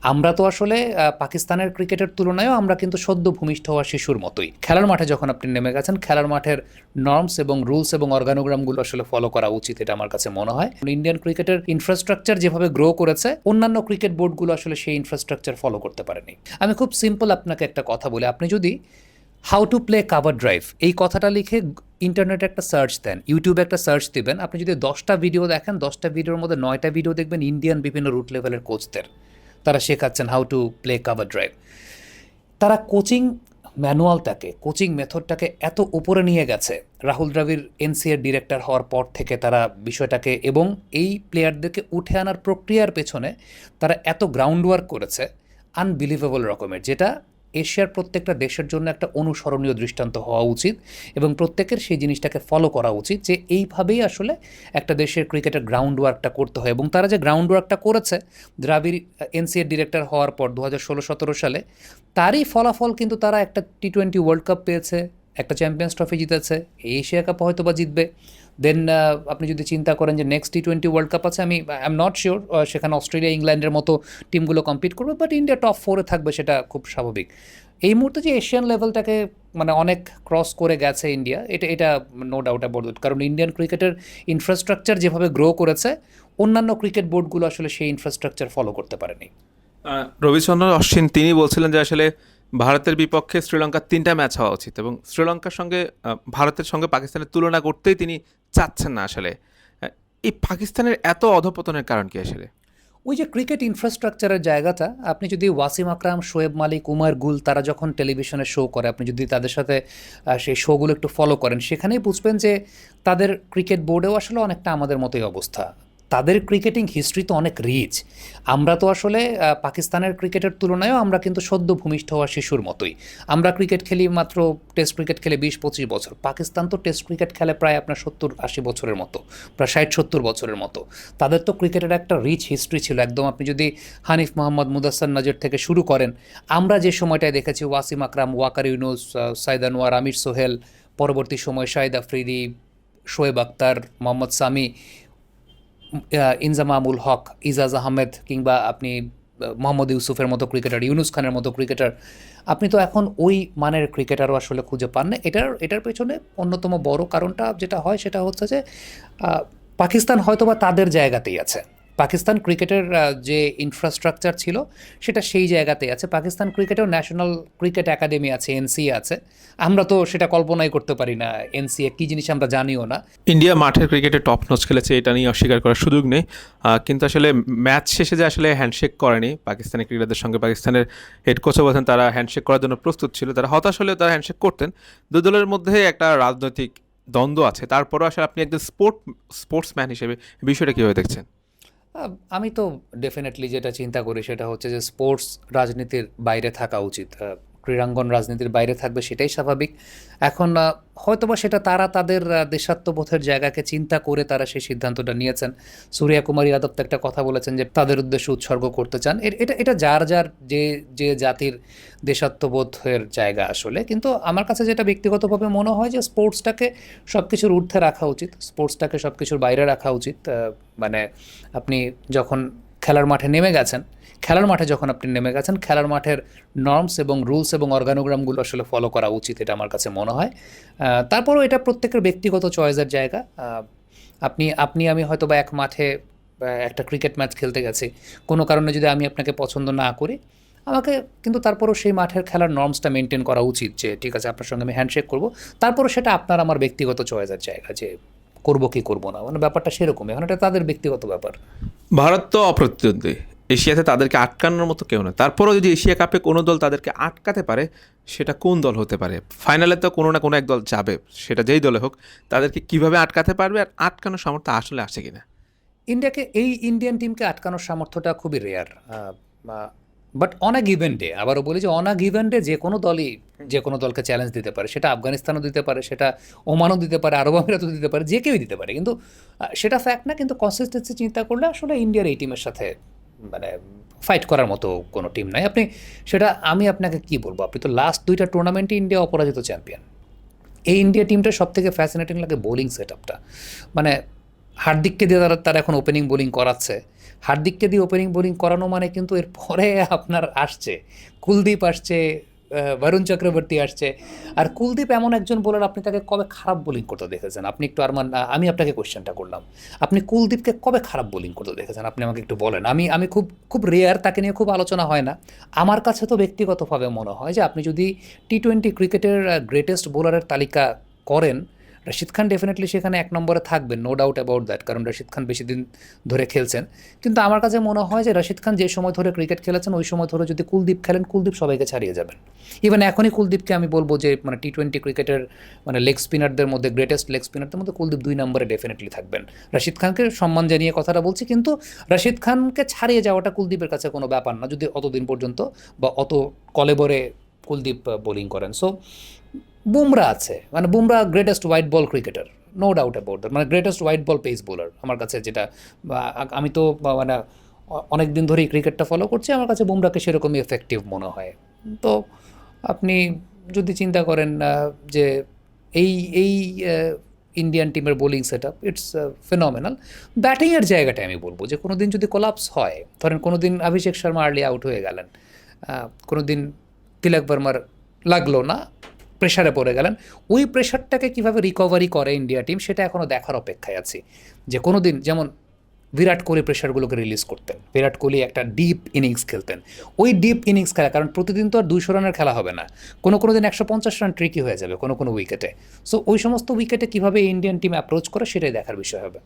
আমরা তো আসলে পাকিস্তানের ক্রিকেটের তুলনায়ও আমরা কিন্তু সদ্য ভূমিষ্ঠ হওয়া শিশুর মতোই। খেলার মাঠে যখন আপনি নেমে গেছেন, খেলার মাঠের নর্মস এবং রুলস এবং অর্গানোগ্রামগুলো আসলে ফলো করা উচিত, এটা আমার কাছে মনে হয়। ইন্ডিয়ান ক্রিকেটের ইনফ্রাস্ট্রাকচার যেভাবে গ্রো করেছে, অন্যান্য ক্রিকেট বোর্ডগুলো আসলে সেই ইনফ্রাস্ট্রাকচার ফলো করতে পারেনি। আমি খুব সিম্পল আপনাকে একটা কথা বলি। আপনি যদি how to play cover drive এই কথাটা লিখে ইন্টারনেটে একটা সার্চ দেন ইউটিউবে একটা সার্চ দিবেন, আপনি যদি দশটা ভিডিও দেখেন, দশটা ভিডিওর মধ্যে নয়টা ভিডিও দেখবেন ইন্ডিয়ান বিভিন্ন রুট লেভেলের কোচদের তারা শেখাচ্ছেন how to play cover drive তারা কোচিং ম্যানুয়ালটাকে কোচিং মেথডটাকে এত উপরে নিয়ে গেছে। রাহুল দ্রাবিড় এনসিএর ডিরেক্টর হওয়ার পর থেকে তারা বিষয়টাকে এবং এই প্লেয়ারদেরকে উঠে আনার প্রক্রিয়ার পেছনে তারা এত গ্রাউন্ড ওয়ার্ক করেছে আনবিলিভেবল রকমের। যেটা এশিয়ার প্রত্যেকটা দেশের জন্য একটা অনুসরণীয় দৃষ্টান্ত হওয়া উচিত এবং প্রত্যেকের সেই জিনিসটাকে ফলো করা উচিত যে এইভাবেই আসলে একটা দেশের ক্রিকেটের গ্রাউন্ড ওয়ার্কটা করতে হয়। এবং তারা যে গ্রাউন্ড ওয়ার্কটা করেছে, দ্রাবিড় এনসিএর ডিরেক্টর হওয়ার পর দু হাজার ষোলো সতেরো সালে, তারই ফলাফল কিন্তু তারা একটা টি টোয়েন্টি ওয়ার্ল্ড কাপ পেয়েছে। একটা চ্যাম্পিয়ন্স ট্রফি জিতেছে এশিয়া কাপ হয়তো বা জিতবে দেন আপনি যদি চিন্তা করেন যে next T twenty world cup আছে, আমি আই এম নট শিওর সেখানে অস্ট্রেলিয়া ইংল্যান্ডের মতো টিমগুলো কম্পিট করবে বাট ইন্ডিয়া টপ ফোরে থাকবে সেটা খুব স্বাভাবিক। এই মুহূর্তে যে এশিয়ান লেভেলটাকে মানে অনেক ক্রস করে গেছে ইন্ডিয়া এটা এটা নো ডাউট অ্যাবাউট কারণ ইন্ডিয়ান ক্রিকেটের ইনফ্রাস্ট্রাকচার যেভাবে গ্রো করেছে, অন্যান্য ক্রিকেট বোর্ডগুলো আসলে সেই ইনফ্রাস্ট্রাকচার ফলো করতে পারেনি। রবিচন্দ্র অশ্বিন, তিনি বলছিলেন যে আসলে ভারতের বিপক্ষে শ্রীলঙ্কার তিনটা ম্যাচ হওয়া উচিত এবং শ্রীলঙ্কার সঙ্গে ভারতের সঙ্গে পাকিস্তানের তুলনা করতেই তিনি চাচ্ছেন না আসলে। এই পাকিস্তানের এত অধপতনের কারণ কি আসলে? ওই যে ক্রিকেট ইনফ্রাস্ট্রাকচারের জায়গাটা, আপনি যদি ওয়াসিম আকরাম, শোয়েব মালিক, উমার গুল, তারা যখন টেলিভিশনে শো করে, আপনি যদি তাদের সাথে সেই শোগুলো একটু ফলো করেন, সেখানেই বুঝবেন যে তাদের ক্রিকেট বোর্ডেও আসলে অনেকটা আমাদের মতোই অবস্থা। তাদের ক্রিকেটিং হিস্ট্রি তো অনেক রিচ আমরা তো আসলে পাকিস্তানের ক্রিকেটের তুলনায়ও আমরা কিন্তু সদ্য ভূমিষ্ঠ হওয়া শিশুর মতোই। আমরা ক্রিকেট খেলি মাত্র টেস্ট ক্রিকেট খেলে বিশ, পঁচিশ বছর। পাকিস্তান তো টেস্ট ক্রিকেট খেলে প্রায় আপনার সত্তর, আশি বছরের মতো, প্রায় ষাট, সত্তর বছরের মতো। তাদের তো ক্রিকেটের একটা রিচ হিস্ট্রি ছিল। একদম আপনি যদি হানিফ মোহাম্মদ মুদাস্সার নজর থেকে শুরু করেন, আমরা যে সময়টায় দেখেছি ওয়াসিম আকরাম, ওয়াকার ইউনুস সাইদ আনোয়ার, আমির সোহেল, পরবর্তী সময় শাহিদ আফ্রিদি, শোয়েব আক্তার মোহাম্মদ সামি ইনজামামুল হক, ইজাজ আহমেদ কিংবা আপনি মোহাম্মদ ইউসুফের মতো ক্রিকেটার ইউনুস খানের মতো ক্রিকেটার আপনি তো এখন ওই মানের ক্রিকেটারও আসলে খুঁজে পান না। এটার এটার পেছনে অন্যতম বড় কারণটা যেটা হয় সেটা হচ্ছে যে পাকিস্তান পাকিস্তান হয়তোবা তাদের জায়গাতেই আছে। পাকিস্তান ক্রিকেটের যে ইনফ্রাস্ট্রাকচার ছিল, সেটা সেই জায়গাতেই আছে। পাকিস্তান ক্রিকেটেও ন্যাশনাল ক্রিকেট একাডেমি আছে এনসিএ আছে। আমরা তো সেটা কল্পনাই করতে পারি না এনসিএ কী জিনিস আমরা জানিও না। ইন্ডিয়া মাঠের ক্রিকেটে টপ নচ খেলেছে, এটা নিয়ে অস্বীকার করার সুযোগ নেই। কিন্তু আসলে ম্যাচ শেষে যে আসলে হ্যান্ডশেক করেনি, পাকিস্তানি ক্রিকেটারদের সঙ্গে পাকিস্তানের হেড কোচও বলছেন তারা হ্যান্ডশেক করার জন্য প্রস্তুত ছিল, তারা হতাশ হলেও তারা হ্যান্ডশেক করতেন। দু দলের মধ্যে একটা রাজনৈতিক দ্বন্দ্ব আছে, তারপরও আসলে আপনি একজন স্পোর্ট স্পোর্টসম্যান হিসেবে বিষয়টা কীভাবে দেখছেন? আমি তো ডেফিনেটলি যেটা চিন্তা করি সেটা হচ্ছে যে স্পোর্টস রাজনীতির বাইরে থাকা উচিত। ক্রীড়াঙ্গন রাজনীতির বাইরে থাকবে সেটাই স্বাভাবিক। এখন হয়তোবা সেটা তারা তাদের দেশাত্মবোধের জায়গাকে চিন্তা করে তারা সেই সিদ্ধান্তটা নিয়েছেন। সূর্যা কুমার যাদব তো একটা কথা বলেছেন যে তাদের উদ্দেশ্যে উৎসর্গ করতে চান। এটা এটা যার যার যে যে জাতির দেশাত্মবোধের জায়গা আসলে। কিন্তু আমার কাছে যেটা ব্যক্তিগতভাবে মনে হয় যে স্পোর্টসটাকে সব কিছুর ঊর্ধ্বে রাখা উচিত। স্পোর্টসটাকে সব কিছুর বাইরে রাখা উচিত। মানে আপনি যখন খেলার মাঠে নেমে গেছেন। খেলার মাঠে যখন আপনি নেমে গেছেন, খেলার মাঠের নর্মস এবং রুলস এবং অর্গানোগ্রামগুলো আসলে ফলো করা উচিত, এটা আমার কাছে মনে হয়। তারপরেও এটা প্রত্যেকের ব্যক্তিগত চয়েসের জায়গা। আপনি আপনি, আমি হয়তো বা এক মাঠে একটা ক্রিকেট ম্যাচ খেলতে গেছি। কোনো কারণে যদি আমি আপনাকে পছন্দ না করি, আমাকে কিন্তু তারপরও সেই মাঠের খেলার নর্মসটা মেনটেন করা উচিত যে, ঠিক আছে, আপনার সঙ্গে আমি হ্যান্ডশেক করব। তারপরও সেটা আপনার আমার ব্যক্তিগত চয়েসের জায়গা যে, করব কি করব না? মানে ব্যাপারটা সেরকম এখন এটা তাদের ব্যক্তিগত ব্যাপার। ভারত তো অপ্রতিদ্বন্দ্বী। এশিয়াতে তাদেরকে আটকানোর মতো কেউ না তারপরেও যদি এশিয়া কাপে কোনো দল তাদেরকে আটকাতে পারে, সেটা কোন দল হতে পারে? ফাইনালে তো কোনো না কোনো এক দল যাবে, সেটা যেই দলে হোক। তাদেরকে কীভাবে আটকাতে পারবে আর আটকানোর সামর্থ্য আসলে আসে কিনা? ইন্ডিয়াকে, এই ইন্ডিয়ান টিমকে আটকানোর সামর্থ্যটা খুবই rare but on a given day আবারও বলি যে অন আ গিভেন ডে যে কোনো দলই যে কোনো দলকে চ্যালেঞ্জ দিতে পারে, সেটা আফগানিস্তানও দিতে পারে, সেটা ওমানও দিতে পারে, আরব আমিরাতও দিতে পারে, যে কেউই দিতে পারে। কিন্তু সেটা ফ্যাক্ট না, কিন্তু কনসিস্টেন্সি চিন্তা করলে আসলে ইন্ডিয়ার এই টিমের সাথে মানে ফাইট করার মতো কোনো টিম নাই। আপনি, সেটা আমি আপনাকে কি বলব? আপনি তো লাস্ট দুইটা টুর্নামেন্টে ইন্ডিয়া অপরাজিত চ্যাম্পিয়ন এই ইন্ডিয়া টিমটা সব থেকে ফ্যাসিনেটিং লাগে বোলিং সেট আপটা মানে হার্দিককে দিয়ে তারা তারা এখন ওপেনিং বোলিং করাচ্ছে। হার্দিককে দিয়ে ওপেনিং বোলিং করানো মানে কিন্তু এরপরে আপনার আসছে। কুলদীপ আসছে বরুণ চক্রবর্তী আসছে। আর কুলদীপ এমন একজন বোলার আপনি তাকে কবে খারাপ বোলিং করতে দেখেছেন? আপনি একটু আরমান আমি আপনাকে কোয়েশ্চেনটা করলাম। আপনি কুলদীপকে কবে খারাপ বোলিং করতে দেখেছেন? আপনি আমাকে একটু বলেন। আমি আমি খুব খুব রেয়ার তাকে নিয়ে খুব আলোচনা হয় না। আমার কাছে তো ব্যক্তিগতভাবে মনে হয় যে আপনি যদি টি টোয়েন্টি ক্রিকেটের গ্রেটেস্ট বোলারের তালিকা করেন রশিদ খান ডেফিনেটলি সেখানে এক নম্বরে থাকবেন নো ডাউট অ্যাবাউট দ্যাট কারণ রশিদ খান বেশি দিন ধরে খেলছেন। কিন্তু আমার কাছে মনে হয় যে রশিদ খান যে সময় ধরে ক্রিকেট খেলেছেন, ওই সময় ধরে যদি কুলদীপ খেলেন, কুলদীপ সবাইকে ছাড়িয়ে যাবেন। ইভেন এখনই কুলদীপকে আমি বলব যে মানে টি টোয়েন্টি ক্রিকেটের মানে লেগ স্পিনারদের মধ্যে গ্রেটেস্ট লেগ স্পিনারদের মধ্যে কুলদীপ দুই নম্বরে ডেফিনেটলি থাকবেন। রশিদ খানকে সম্মান জানিয়ে কথাটা বলছি, কিন্তু রশিদ খানকে ছাড়িয়ে যাওয়াটা কুলদীপের কাছে কোনো ব্যাপার না, যদি অতদিন পর্যন্ত বা অত কলেবরে কুলদীপ বোলিং করেন। সো বুমরা আছে। মানে Bumrah greatest white ball cricketer no doubt about that মানে greatest white ball pace bowler আমার কাছে যেটা আমি তো মানে অনেক দিন ধরেই ক্রিকেটটা ফলো করছি, আমার কাছে বুমরাকে সেরকমই এফেক্টিভ মনে হয়। তো আপনি যদি চিন্তা করেন যে এই এই ইন্ডিয়ান টিমের bowling set up it's phenomenal ব্যাটিংয়ের জায়গাটায় আমি বলব যে কোনো দিন যদি কোলাপস হয়, ধরেন কোনো দিন অভিষেক শর্মা আর্লি আউট হয়ে গেলেন কোনো দিন তিলক বর্মার লাগল না প্রেশারে পড়ে গেলেন। ওই প্রেশারটাকে কীভাবে রিকভারি করে ইন্ডিয়া টিম সেটা এখনও দেখার অপেক্ষায় আছি। যে কোনো দিন যেমন বিরাট কোহলি প্রেশারগুলোকে রিলিজ করতেন, বিরাট কোহলি একটা ডিপ ইনিংস খেলতেন। ওই ডিপ ইনিংস খেলা, কারণ প্রতিদিন তো আর দুইশো রানের খেলা হবে না। কোনো কোনো দিন একশো পঞ্চাশ রান ট্রিকি হয়ে যাবে কোনো কোনো উইকেটে সো ওই সমস্ত উইকেটে কীভাবে ইন্ডিয়ান টিম অ্যাপ্রোচ করে, সেটাই দেখার বিষয় হবে।